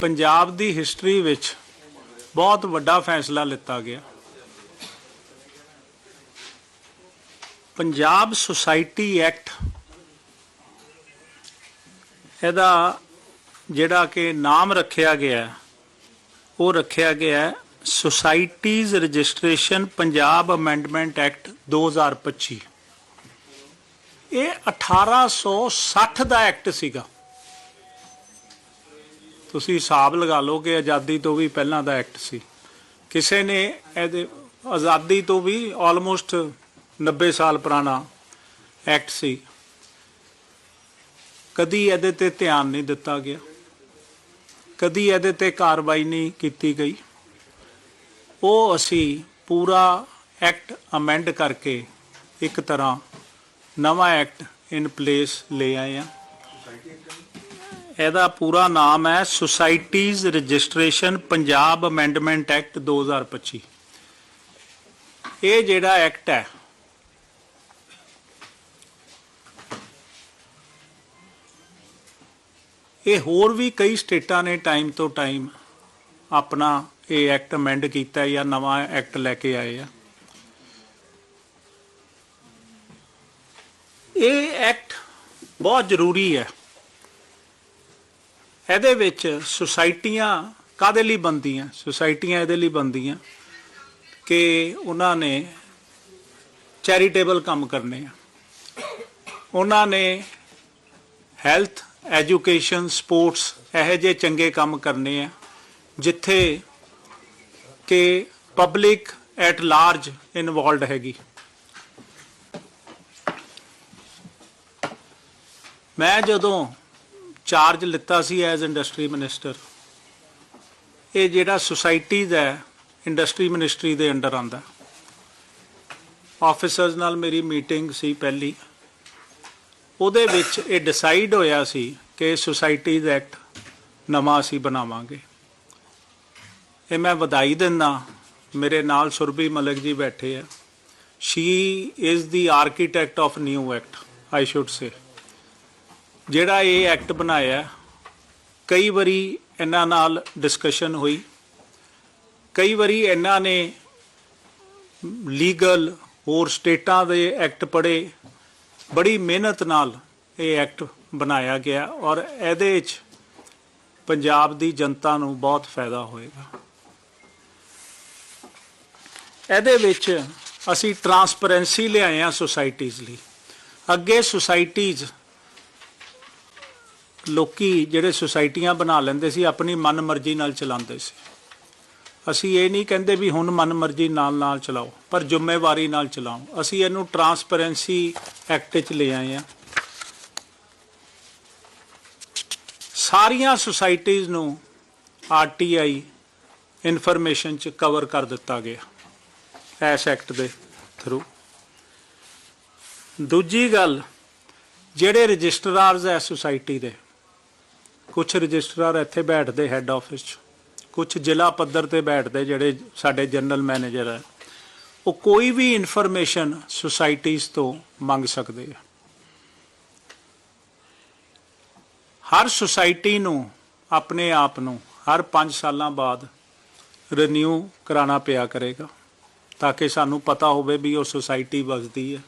ਪੰਜਾਬ ਦੀ history ਵਿੱਚ ਬਹੁਤ ਵੱਡਾ ਫੈਸਲਾ ਲਿੱਤਾ ਗਿਆ। ਪੰਜਾਬ ਸੁਸਾਇਟੀ ਐਕਟ ਇਹਦਾ ਜਿਹੜਾ ਕਿ ਨਾਮ ਰੱਖਿਆ ਗਿਆ ਉਹ ਰੱਖਿਆ ਗਿਆ societies registration Punjab amendment act 2025 ਇਹ 1860 ਦਾ ਐਕਟ ਸੀਗਾ। ਤੁਸੀਂ ਹਿਸਾਬ ਲਗਾ ਲਓ ਕਿ ਆਜ਼ਾਦੀ ਤੋਂ ਵੀ ਪਹਿਲਾਂ ਦਾ ਐਕਟ ਸੀ। ਕਿਸੇ ਨੇ ਇਹਦੇ, ਆਜ਼ਾਦੀ ਤੋਂ ਵੀ ਆਲਮੋਸਟ 90 ਸਾਲ ਪੁਰਾਣਾ ਐਕਟ ਸੀ। ਕਦੀ ਇਹਦੇ ਤੇ ਧਿਆਨ ਨਹੀਂ ਦਿੱਤਾ ਗਿਆ। ਕਦੀ ਇਹਦੇ ਤੇ ਕਾਰਵਾਈ ਨਹੀਂ ਕੀਤੀ ਗਈ। ਉਹ ਅਸੀਂ ਪੂਰਾ ਐਕਟ ਅਮੈਂਡ ਕਰਕੇ ਇੱਕ ਤਰ੍ਹਾਂ ਨਵਾਂ ਐਕਟ ਇਨ ਪਲੇਸ ਲੈ ਆਏ ਆ ਇਹਦਾ ਪੂਰਾ ਨਾਮ ਹੈ societies registration Punjab amendment act 2025 ਇਹ ਜਿਹੜਾ ਐਕਟ ਹੈ, ਇਹ ਹੋਰ ਵੀ ਕਈ ਸਟੇਟਾਂ ਨੇ ਟਾਈਮ ਤੋਂ ਟਾਈਮ ਆਪਣਾ ਇਹ ਐਕਟ ਅਮੈਂਡ ਕੀਤਾ ਜਾਂ ਨਵਾਂ ਐਕਟ ਲੈ ਕੇ ਆਏ ਆ। ਇਹ ਐਕਟ ਬਹੁਤ ਜ਼ਰੂਰੀ ਹੈ। ਇਹਦੇ ਵਿੱਚ ਸੁਸਾਇਟੀਆਂ ਕਾਦੇ ਲਈ ਬੰਦੀਆਂ ਸੁਸਾਇਟੀਆਂ ਇਹਦੇ ਲਈ ਬੰਦੀਆਂ ਕਿ ਉਹਨਾਂ ਨੇ ਚੈਰੀਟੇਬਲ ਕੰਮ ਕਰਨੇ ਆ। ਉਹਨਾਂ ਨੇ ਹੈਲਥ, ਐਜੂਕੇਸ਼ਨ, ਸਪੋਰਟਸ ਇਹੋ ਜਿਹੇ ਚੰਗੇ ਕੰਮ ਕਰਨੇ ਆ, ਜਿੱਥੇ ਕਿ ਪਬਲਿਕ ਐਟ ਲਾਰਜ ਇਨਵੋਲਡ ਹੈਗੀ। ਮੈਂ ਜਦੋਂ ਚਾਰਜ ਲਿੱਤਾ ਸੀ ਐਜ਼ ਇੰਡਸਟਰੀ ਮਿਨਿਸਟਰ। ਇਹ ਜਿਹੜਾ ਸੁਸਾਇਟੀਜ਼ ਹੈ, ਇੰਡਸਟਰੀ ਮਿਨਿਸਟਰੀ ਦੇ ਅੰਡਰ ਆਂਦਾ ਆਫੀਸਰਸ ਨਾਲ ਮੇਰੀ ਮੀਟਿੰਗ ਸੀ ਪਹਿਲੀ। ਉਹਦੇ ਵਿੱਚ ਇਹ ਡਿਸਾਈਡ ਹੋਇਆ ਸੀ ਕਿ ਸੁਸਾਇਟੀਜ਼ ਐਕਟ ਨਵਾਂ ਅਸੀਂ ਬਣਾਵਾਂਗੇ। ਇਹ ਮੈਂ ਵਧਾਈ ਦਿੰਦਾ, ਮੇਰੇ ਨਾਲ ਸੁਰਭੀ ਮਲਕ ਜੀ ਬੈਠੇ ਆ। She is the architect of new act I should say ਜਿਹੜਾ ਇਹ ਐਕਟ ਬਣਾਇਆ, ਕਈ ਵਾਰੀ ਇਹਨਾਂ ਨਾਲ ਡਿਸਕਸ਼ਨ ਹੋਈ, ਕਈ ਵਾਰੀ ਇਹਨਾਂ ਨੇ ਲੀਗਲ ਹੋਰ ਸਟੇਟਾਂ ਦੇ ਐਕਟ ਪੜੇ ਬੜੀ ਮਿਹਨਤ ਨਾਲ ਇਹ ਐਕਟ ਬਣਾਇਆ ਗਿਆ ਔਰ ਇਹਦੇ ਵਿੱਚ ਪੰਜਾਬ ਦੀ ਜਨਤਾ ਨੂੰ ਬਹੁਤ ਫਾਇਦਾ ਹੋਏਗਾ। ਇਹਦੇ ਵਿੱਚ ਅਸੀਂ ਟਰਾਂਸਪੇਰੈਂਸੀ ਲਿਆਏ ਆ ਸੁਸਾਇਟੀਜ਼ ਲਈ। ਅੱਗੇ ਸੁਸਾਇਟੀਜ਼ ਲੋਕੀ ਜਿਹੜੇ ਸੁਸਾਇਟੀਆਂ ਬਣਾ ਲੈਂਦੇ ਸੀ, ਆਪਣੀ ਮਨਮਰਜ਼ੀ ਨਾਲ ਚਲਾਉਂਦੇ ਸੀ। ਅਸੀਂ ਇਹ ਨਹੀਂ ਕਹਿੰਦੇ ਵੀ ਹੁਣ ਮਨਮਰਜ਼ੀ ਨਾਲ ਨਾਲ ਚਲਾਓ, ਪਰ ਜ਼ਿੰਮੇਵਾਰੀ ਨਾਲ ਚਲਾਓ। ਅਸੀਂ ਇਹਨੂੰ ਟਰਾਂਸਪੇਰੈਂਸੀ ਐਕਟ 'ਚ ਲੈ ਆਏ ਆ ਸਾਰੀਆਂ ਸੁਸਾਇਟੀਆਂ ਨੂੰ ਆਰਟੀਆਈ ਇਨਫੋਰਮੇਸ਼ਨ 'ਚ ਕਵਰ ਕਰ ਦਿੱਤਾ ਗਿਆ, ਇਸ ਐਕਟ ਦੇ ਥਰੂ। ਦੂਜੀ ਗੱਲ, ਜਿਹੜੇ ਰਜਿਸਟਰਾਰਸ ਐ ਸੁਸਾਇਟੀ ਦੇ ਕੁਝ ਰਜਿਸਟਰਾਰ ਇੱਥੇ ਬੈਠਦੇ ਹੈੱਡ ਆਫਿਸ 'ਚ। ਕੁਝ ਜ਼ਿਲ੍ਹਾ ਪੱਧਰ ਤੇ ਬੈਠਦੇ ਜਿਹੜੇ ਸਾਡੇ ਜਨਰਲ ਮੈਨੇਜਰ ਹੈ ਉਹ ਕੋਈ ਵੀ ਇਨਫੋਰਮੇਸ਼ਨ ਸੁਸਾਇਟੀਆਂ ਤੋਂ ਮੰਗ ਸਕਦੇ ਆ। ਹਰ ਸੁਸਾਇਟੀ ਨੂੰ, ਆਪਣੇ ਆਪ ਨੂੰ, ਹਰ 5 ਸਾਲਾਂ ਬਾਅਦ ਰੀਨਿਊ ਕਰਾਉਣਾ ਪਿਆ ਕਰੇਗਾ। ਤਾਂ ਕਿ ਸਾਨੂੰ ਪਤਾ ਹੋਵੇ ਵੀ ਉਹ ਸੁਸਾਇਟੀ ਵਸਦੀ ਹੈ।